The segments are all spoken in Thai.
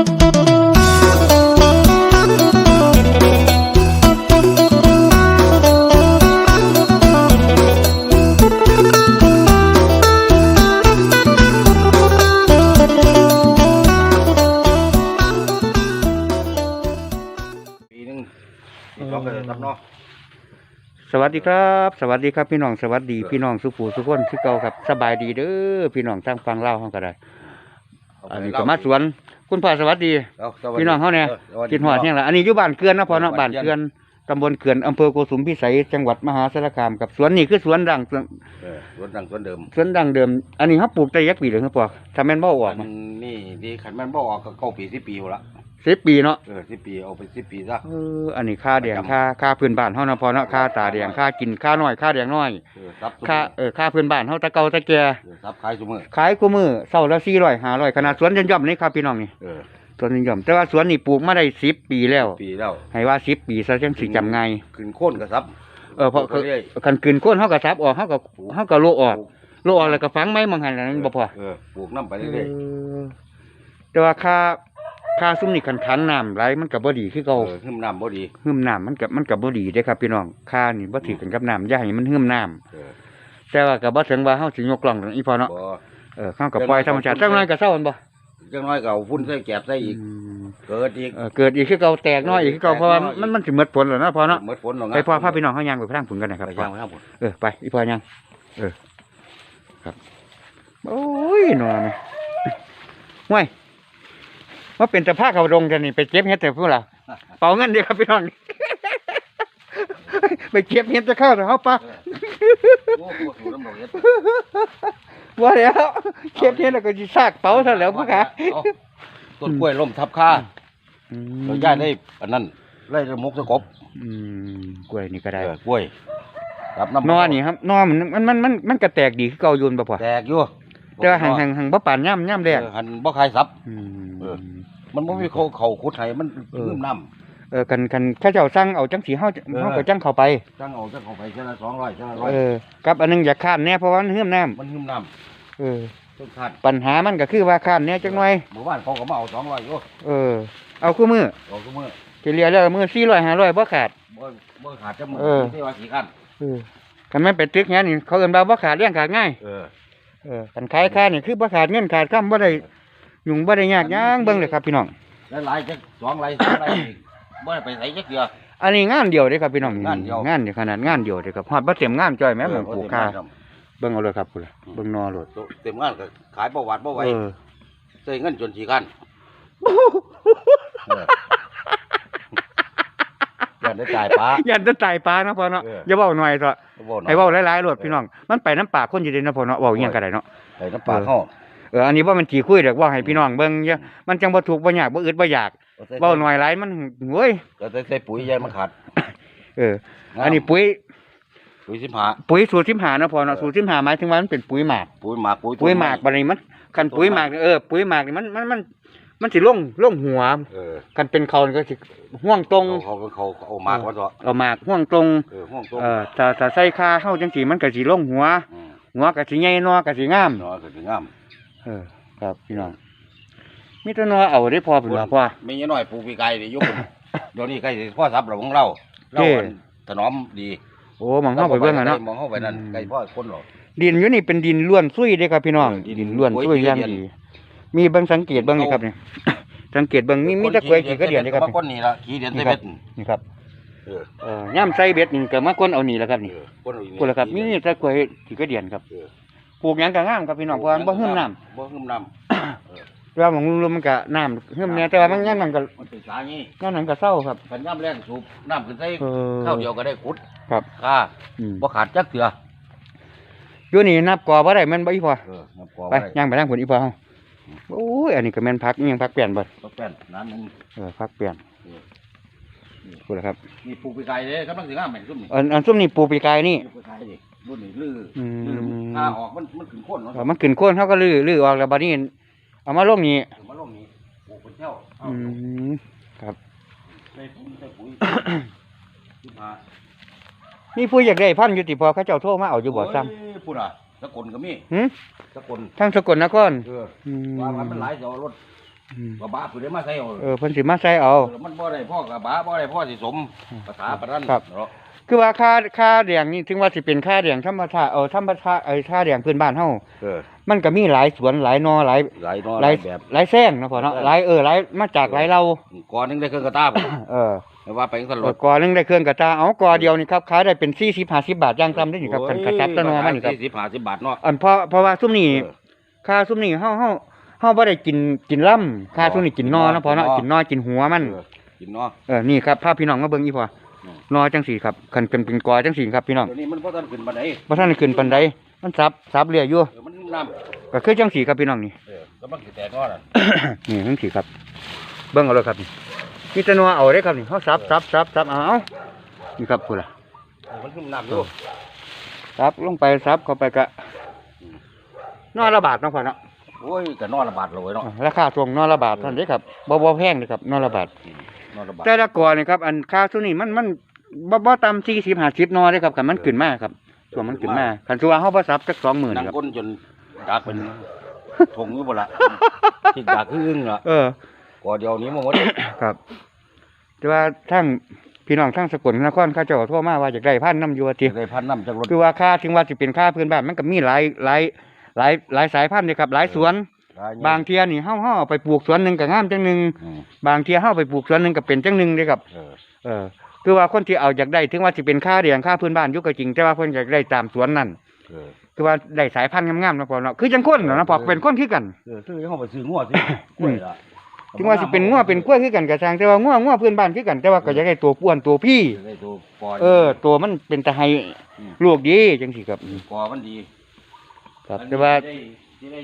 ปีหนึงปีสองก็จะทำเนาะ สวัสดีครับ สวัสดีครับพี่น้องสวัสดีพี่น้องสุภูสุคนที่เก่าครับสบายดีเด้อพี่น้องทางฟังเล่าวเฮาก็ได้ อันนี้ก็มาสวน คุณพ่อสวัสดีเอาสวัสดีพี่น้องเฮาเนี่ยออสวัสกินหอดเนี่ยละอันนี้อยู่บ้านเกือนนะพ่อเนาะบ้าบ้านนเกืเกืออนนตำบลเกือนอำเภอโกสุมพิสัยจังหวัดมหาสารคามครับสวนนี่คือสวนดังสวนเออสวนดังสวนเดิมสวนดังเดิม อันนี้เขาปลูกได้ยักปีเลยครับพ่อถ้าแม่นบ่ออกมันนี่ดีขันมันบ่ออกก็เก้าปีสิบปีอยู่ละ สิบปีเนาะเออสิบปีเอาไปสิบปีซะ เอออันนี้ค่าแดงประจำ ค่าค่าพื้นบ้านเฮานะพ่อเนาะค่าตาแดงค่ากินค่าน้อยค่าแดงน้อยเออซับซุค่าเออค่าพื้นบ้านเฮาแตะเก่าแตะแก่เออซับขายซุมือขายกูมือเศร้าละสี่ร้อยห้าร้อยขนาดสวนย่อมๆนี่ครับพี่น้องนี่เออสวนย่อมๆแต่ว่าสวนนี่ปลูกมาได้สิบปีแล้ว ปีแล้วให้ว่าสิบปีซะจังสิจำไงายขึ้นโค่นก็ซับเออเพราะปลูกไปเรื่อยคันคืนก้นเฮาก็ซับออกเฮาก็เฮาก็โลออกโลออกแล้วก็ฝังไม้มังหันนั้นบ่พอ เออปลูกน้ำไปเรื่อยเออแต่ว่าค่า ค่าซุ่มนี่คันคันน้ำไหลมันก็บ่ดีคือๆเก่าเออขึ้นน้ำบ่ดีหึมน้ำมันก็มันก็บ่ดีเด้ครับพี่น้องค่านี่บ่ถือกันกับน้ำอย่าให้มันหึมน้ำเออแต่ว่าก็บ่ถึงว่าเฮาสิยกล่องอีพอเนาะบ่เออเฮาก็ปล่อยธรรมชาติจังน้อยก็เซามันบ่จังน้อยก็เอาฟุ้นใส่แกบใส่อีกอืมเกิดอีก เออเกิดอีกคือเก่าแตกน้อยอีกคือเก่าเพราะว่ามันมันสิหมดผลแล้วเนาะพอเนาะหมดฝนหรอกนะไปพอพาพี่น้องเฮาย่างไปทางผุนกันนะครับไปพ่อ ย่างไปครับผมเออไปอีพอยังเออครับ โอ้ยหนอนห่วย ว่าเป็นแต่ผ้าเขาดงจะนี่ไปเก็บเห็ดแต่พวกเราเป่าเงินเดียวครับพี่น้องไปเก็บเห็ดจะเข้าแต่เขาปะโอ้โหสูน้ำดอกเห็ดว่าแล้วเก็บเห็ดแล้วก็จะซากเป๋าซะแล้วพวกขาเอาต้นกล้วยล้มทับค่าอืมเราย่าได้อันนั้นไล่ระมกสะกบอืมกล้วยนี่ก็ได้เออกล้วยรับน้ำนอนี่ครับนอมันมันมันมันมันก็แตกดีคือเก่าโยนบ่พอแตกอยู่ แต่ว่าห่างห่างห่างบ่ปานย่ำย่ำแดงเออหันบ่คายซับอืมเออ มันบ่มีเขาเขาขุดให้มันเออลืมน้เออกันกันข้าเจ้าสั่งเอาจังสีเฮาเออ เฮาก็จังเข้าไปำจังเอาจังเขาไปเท่าละสองร้อยเท่าละร้อยเออกับอันหนึงอยากข้านแน่เพราะว่ามันเฮือมน้ำมันลืมน้เออำต้นขาดปัญหามันก็คือว่าข้านแน่จังหน่อย หมู่บ้านเขาก็มาเอาสองร้อยอยู่เออ เอาคู่มือเอาทุกมื้อเฉลี่ยแล้วมือ400 500บ่ขาด บ่บ่ขาดจังมื้เออ ที่ว่ากี่คันเออคันแม่นไปตึกเงี้ยนี่เขาเอิ้นว่าบ่ขาดเลี้ยงขาดง่าย เออ เออคันขายค่านี่คือบ่ขาดเงินขาดคำบ่ได้ยุ่งบ่ได้ยากหยังเบิ่งเลยครับพี่น้องแล้วหลายจังสองไรสามไรอีกบ่ได้ไปไสจักเดืออันนี้งานเดียวเด้ครับพี่น้องงานเดียว งานเดียวขนาดงานเดียวเด้ครับฮอดบ่เต็มงานจ้อยแม่หมองปลูกค่าเออเบิ่งเอาเลยครับพุ่นล่ะเบิ่งนอโลดเต็มงานก็ขายบ่หวัดบ่ไหวเออใช้เงินจนสี่คันเอออย่าได้จ่ายป้า ยันจะตายปลาเนาะพ่อเนาะเอออย่าเว้าหน่อยเถอะบ่หน่อยให้เว้าหลายๆโลดพี่น้อง มันไปน้ำปากคนอยู่เด้เนาะพ่อเนาะเว้าอีหยังก็ได้เนาะใส่น้ำปลาเข้าเอออันนี้ว่ามันขี่คุยเด็กว่าให้พี่น้องเบิ่งเยอะมันจังบ่ถูกบ่ยากบ่อึดบ่อยากเอาใส่เว้าหน่อยหลายมันโอ้ยเอาใส่ใส่ปุ๋ยยายมันขาดเออ อันนี้ปุ๋ยปุ๋ยสิบห้า ปุ๋ยสูตร15เนาะพ่อเนาะสูตร15หมายถึงว่ามันเป็นปุ๋ยหมากปุ๋ยหมากปุ๋ยปุ๋ยหมากบัดนี้มันคันปุ๋ยหมากนี่เออปุ๋ยหมากนี่มันมันมัน มันสิลงลงหัว เออคันเป็นเขานี่ก็สิห่วงตรง เขาเขาเขาเอาหมากมาต่อเอาหมากห่วงตรง เออห้องต้มเออถ้าถ้าใส่คาเฮาจังซี่มันก็สิลงหัว มหัวก็สิใหญ่นอก็สิงาม เนาะก็สิงามเออ ครับพี่น้องมีแต่นอเอาได้พอเพิ่นว่าพ่อไม่ยน้อยปลูกปีไก่ดิอยุคเดี๋ยวนี้ใกล้สิพ่อซับเราของเราเราเท่อันถนอมดีโอ้หมองเฮาไปเบิ่งอะเนาะ มองเข้าไปนั่นอืมใกล้พ่อคนหรอก ดินอยู่นี่เป็นดินล้วนซุยเด้ครับพี่น้อง เออดินดินล้วนโอ้ยซุยอย่างดิน ดี มีเบิ่งสังเกตเบิ่งนี่ครับนี่ สังเกตเบิ่งมีมีแตะกล้วยขี้กระเดียนเด้ครับมาคนนี่ละขี้เดียนใส่เบ็ดนี่ครับเออเอ่อย่ำใส่เบ็ดนี่ก็มาคนเอานี่แหละครับนี่เออคนเอาอีกคนละครับมีแตะกล้วยขี้กระเดียนครับเออปลูกหยังก็งามครับพี่น้องเพราะว่ามันบ่หึมน้ำบ่หึมน้แต่ว่าหมองลมมันก็น้ำหึมแน่แต่ว่ามันงั้นมันก็ำมันเป็นสางี้งั้นมันก็เศร้าครับขันย่ำแรงสูบน้ำขึ้นใส่เออข้าวเดียวก็ได้ขุดครับค่าอืมบ่ขาดจักเถื่ออยู่นี่นับกอบ่ได้แม่นบ่อีพอเออน้ำกอไปไว้ย่างไปทางผลอีพอเฮา โอ้ยอันนี้ก็แม่นพักอิหยังพักเปลี่ยนบ่ก็แป้นนั้นนึงเออพักเปลี่ยนพูดแล้วครับนี่ปลูกปีไก่เด้กำลังสิงามแม่นซุ่มนี่อันอันส้มนี่ปลูกปีกายนี่ ปลูกปีไก่ดิรุ่นนี้ลืออม ลือถ้าออกมันมันขึ้นโคนเนาะเออมันขึ้นโคนเขาก็ลื้อลื้อออกแล้วบัดนี้เอามาลงนี่ถึงมาลงนี้ปลูกเป็นเจ้าเอาอืมครับใส่ปุ๋ยใส่ปุ๋ยสิบห้ามีผู้อยากได้พันธุ์อยู่ติพอเขาเจ้าโทรมาเอาอยู่บ่ซ้ำโยพูดอะ สกลก็มีหึสกลทางสกลนครเอออืมว่ามันหลายเดี๋ยวรถ อืมว่าบ้าผู้ใดมาใส่เอาเออเพิ่นสิมาใส่เอาเออมันบ่ได้พ่อกับบ้าบ่ได้พ่อสิสมภาษาปานนั้นครับ เนาะคือว่าค่าค่าแดงนี่ถึงว่าสิเป็นค่าแดงธรรมชาติเออธรรมชาติเออค่าแดงพื้นบ้านเฮาเออมันก็มีหลายสวนหลายนอหลาย หลายเนาะหลายแบบ หลายแซงเนาะพ่อเนาะเออหลายเออหลายมาจากหลายเรา ก่อนหนึงได้เครื่องกระตาผมเออแต่ว่าไปจังซั่นเอรอถกอหนึงได้เครื่องกระตาเอากอเดียวนี่ครับขายได้เป็น40 50บาทอย่างต่ำได้นี่ครับคันกระตับตะนอมันนี่ครับสี่สิบห้าสิบบาทเนาะ อันเพราะเพราะว่าซุมนี้เออ ค่าซุมนี้เฮาเฮา เฮาบ่ได้กินกินล่ำค่าซุมนี้กินนอเนาะพ่อเนาะกินนอกินนอกินหัวมันเออกินเนาะ เออนี่ครับพาพี่น้องมาเบิ่งอีพ่ออืม นอจังสี่ครับคันเป็นเป็นกอจังสี่ครับพี่น้องเดี๋ยวนี้มันบ่ทันขึ้นปานใดบ่ทันได้ขึ้นปานใดมันซับซับเรียอยู่เออมันน้ำก็คือจังสี่ครับพี่น้องนี่ เออกำลังสิแตกเนาะน่ะ นี่จังสี่ครับ เบิ่งเอาเลยครับนี่มีแต่นัวเอาเด้ครับนี่เฮาซับซับซับซับเอาเอานี่ครับพุ่นล่ะ เออมันขึ้นน้ำอยู่ ซับลงไปซับเข้าไปก็นอละบาทเนาะพ่อเนาะ โอ้ยก็นอนระบาดเลยเนาะราคาทวงนอละบาทเท่านั้นเด้ครับบ่บ่แพงเด้ครับนอละบาทนอนระบาดแต่ละกอนี่ครับอันค่าซุนี่มันมันบ่บ่ต่ำ40 50นอเด้ครับคันมันขึ้นมาครับช่วงมันขึ้นมาคันสัวเฮาบ่ซับจัก20,000นั่งครับก้นจนดากเป็นทงอยู่บ่ละที่ดากคืออึ้งล่ะเออก่อเดียวนี้มาหมดครับ แต่ว่าทั้งพี่น้องทั้งสกลนครเข้าเจ้าโทั่วมาว่าอยากได้พันน้ำอยู่ว่าติได้พันน้ำจากรถคือว่าค่าถึงว่าสิเป็นค่าพื้นบ้านมันก็มีหลายหลาย หลายหลายสายพันธุ์เลยครับหลายสวนบางเทียนี่เฮาเฮาเอาไปปลูกสวนหนึงก็งามจังหนึงอืมบางเทียเฮาไปปลูกสวนหนึงก็เป็นจังหนึงเลยครับ เออเออคือว่าคนที่เอาอยากได้ถึงว่าสิเป็นค่าเรียงค่าพื้นบ้านอยู่ก็จริงแต่ว่าเพิ่นอยากได้ตามสวนนั่นเออคือว่าได้สายพันธุ์งามๆเนาะพ่อเนาะคือจังคนเนาะพ่อเป็นคนคือกัน เออซื้อเขาไปซื้องัวสิกล้วยล่ะถึงว่าสิเป็นงัวเป็นกล้วยคือกันก็ช่างแต่ว่างัวงัวพื้นบ้านคือกันแต่ว่าก็อยากได้ตัวป้วนตัวพี่ได้ตัวปอย เออ ตัวมันเป็นตะไคร้อืม ลูกดีจังสิครับอืมกอมันดี ครับอันนี้แต่ว่าได้ที่ได้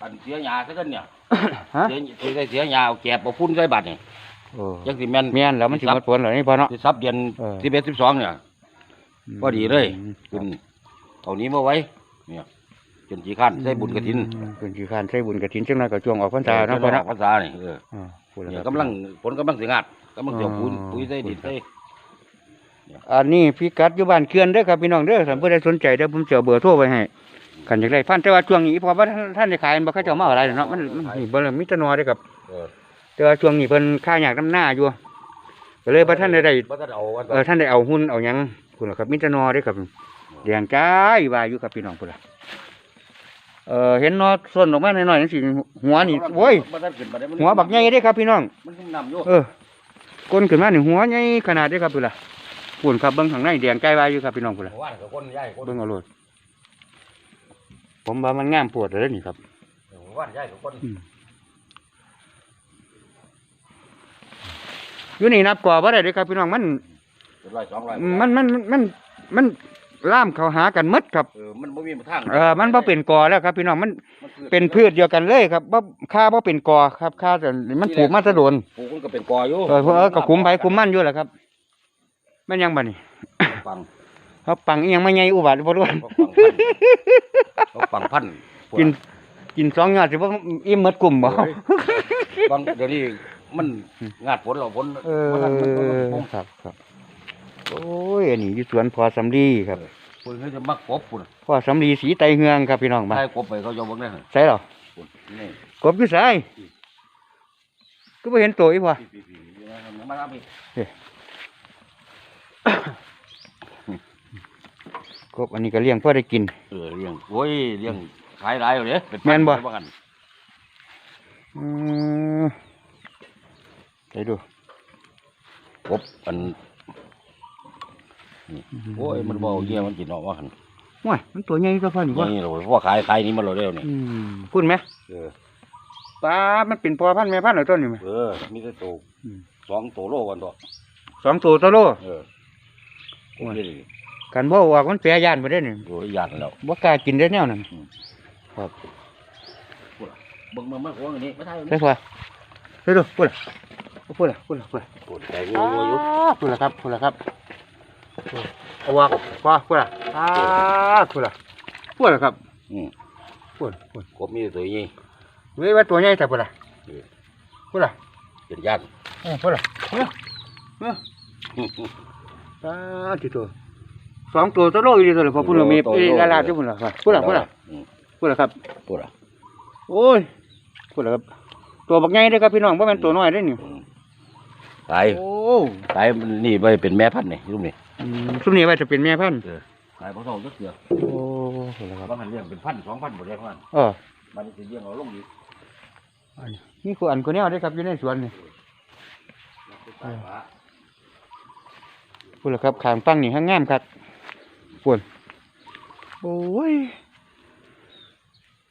ปันเสียหญ้าซะกันเนี่ยฮะเสียที่ได้เสียหญ้าเอาแกบเอาพุ่นใส่บัตรนี่โอ้จังสิแม่นแม่นแล้วมันสิหมดผลเหรอนี่พ่อเนาะ สิซับเดือนเออ สิบเอ็ดสิบสองเนี่ย พอดีเลยอืคุมณเอานี้มาไว้ เนี่ยจนจีขันใส่บุญกระถินอืมเป็นกี่คันใส่บุญกระถินจังนั้นก็ช่วงออกพรรษาเนาะพ่อเนาะภาษานี่เอออ่าพูดแล้วเนี่ยครับ กำลังผลกำลังสิงาดกำลังเกี่ยวปุ๋ยอ๋อปุ๋ยใส่ดินใส่อันนี้พี่กัดอยู่บ้านเขื่อนเด้อครับพี่น้องเด้อถ้าผู้ใดสนใจเด้อผมจะเอาเบอร์โทรไว้ให้ กันอยากได้พันแต่ว่าช่วงนี้เพอว่าท่านท่านได้ขายบ่เขาเจ้ามาเอาอะไรเนาะมันมันนี่บ่เลยมีแต่นอเด้อครับเออแต่ว่าช่วงนี้เพิ่นค่าอยากน้ำหน้าอยู่ก็เลยบ่ท่านได้ได้บ่ทันเอาอันเออท่านได้เอาหุ้นเอาหยังพุ่นล่ะครับมีแต่นอเด้อครับแดงจ้ายว่าอยู่กับพี่น้องพุ่นล่ะเออเห็นนอส่วนออกมาหน่อยๆจังซี่หัวนี่โอ้ยบ่ทันขึ้นมาได้มันหัวบักใหญ่เด้อครับพี่น้องมันขึ้นน้ำอยู่เออก้นขึ้นมานี่หัวใหญ่ขนาดเด้อครับพุ่นล่ะพุ่นครับเบิ่งข้างในแดงใกล้ว่าอยู่ครับพี่น้องพุ่นล่ะว่ากับคนย้ายคนเบิ่งเอาโลด ผมว่ามันงามปวดเลยนี่ครับว่าย้ายกับคนอยู่นี่นับกว่าบ่ได้เด้อครับพี่น้องมันเป็นร้อยสองร้อยมันมันมันมันล่ามเข้าหากันหมดครับเออมันบ่มีทางเออมันบ่เป็นกอแล้วครับ พี่น้องมันมันคือเป็นพืชเดียวกันเลยครับบ่ค่าบ่เป็นกอครับค่าแต่มันปลูกมาแตะโดนปลูกมันก็เป็นกออยู่เออเออก็คุมไผคุมมันอยู่แหละครับแม่นยังบัดนี้ฟัง เขาปังอีหยังมาใหญ่อุบัติบ่รู้เขาฟังพันเขาฟังพันกินกินสองยอดสิบ่อิ่มหมดกลุ่มบ่เฮ้ยบางเดี๋ยวนี้มันงาดผลเราผลเออมันมันมันมัน ครับครับ โอ้ยอันนี้อยู่สวนพอสำลีครับ ปุ่นเขาจะมักกบปุ่นพอสำลีสีไตเฮืองครับพี่น้องมาใช่กบไปเขาจะเบิ่งได้เหรอใช่หรอปุ่นนี่กบอยู่ไสก็บ่เห็นตัวอีกว่ะพี่พี่พี่มามารับพี่ กบอันนี้ก็เลี้ยงเพื่อได้กิน เออเลี้ยงโอ้ยเลี้ยงขายหลายอยู่เลยเป็นแม่นบ่ว่ากันอืมไปดูกบอันนี่โอ้ยมันบ่เอาเยี่ยมันกินออกว่ากันว้ายมันตัวใหญ่ตัวพันอยู่ว่ะนี่เราเพราะว่าขายขายนี้มันเราเร็วนี่อืมพูดไหมเออปลามันเป็นพอพันธุ์แม่พันธุ์เหรอต้นนี่ไหม เออมีแต่ตัวอืม สองตัวโลกันตัวสองตัวตัวโล เออโอ้ย นี่ กันบ่ว่ามันแปรย่านไปได้นี่ตัวยานแล้วบ่กล้ากินได้แนวนั้นเบิ่งมันมันหัวอันนี้ไม่ใช่ใช่ป่ะไปดูพูดล่ะพูดล่ะพูดล่ะพูดล่ะปวดใจงูอยู่พูดล่ะครับพูดล่ะครับเอาวางว่าพูดล่ะอ่าพูดล่ะพูดล่ะครับอืมพูดพูดกบมีแต่ตัวนี้เว้ยว่าตัวใหญ่แต่พูดล่ะพูดล่ะเป็นญาติเออพูดล่ะเออเอออ่าที่ตัว สองตัวตัวโลอยู่ดีตัวเลยพอพูดล่ะมีเอ้ยละลาที่พูดล่ะครับ พูดล่ะพูดล่ะอืมพูดล่ะครับพูดล่ะโอ้ยพูดล่ะครับ ตัวบักใหญ่เด้อครับพี่น้องบ่แม่นตัวน้อยเด้อนี่ตายโอ้ตายมันนี่ไปเป็นแม่พันธุ์นี่ลูกนี่อืมซุมนี้ไว้จะเป็นแม่พันธุ์ตายเพราะท้องจักเสือโอ้แล้วครับบางอันเลี้ยงเป็นพันสองพันหมดเลยพันเออ มันสิเลี้ยงเอาลงดีนี่คืออันคนแนวเด้อครับอยู่ในสวนนี่ตายหมาพูดแล้วครับขางฟังนี่ห้างงามครับ ปวนโอ้ย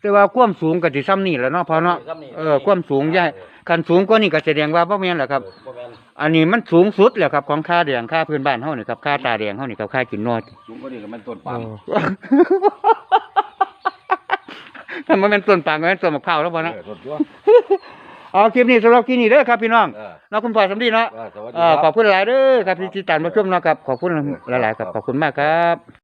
แต่ว่าความสูงก็สิซ้ำนี่แหล้วเนาะพอเนาะเออความสูงใหญ่คันสูงกว่านี่ก็แสดงว่าบ่แม่นแหละครับบ่แม่นอันนี้มันสูงสุดแหละครับของค่าแดงค่าพื้นบ้านเฮานี่ครับค่าตาแดงเฮานี่ครับค่ากินนอดสูงกว่านี้ก็มันต้นเอปาล์มอถ้ามันเป็นต้นปางก็เป็นต้นมะพร้าวแล้วบ่เนาะเออต้นตัวเอาคลิปนี้สำหรับคลิปนี้เด้อครับพี่น้องเออเนาะคุณพ่อสำดีเนาะเออสวัสดีเอ่อคขรัอบคุณหลายเด้อครับที่ติดตามมาชมเนาะครับขอบคุณหลายๆครับขอบคุณมากครับ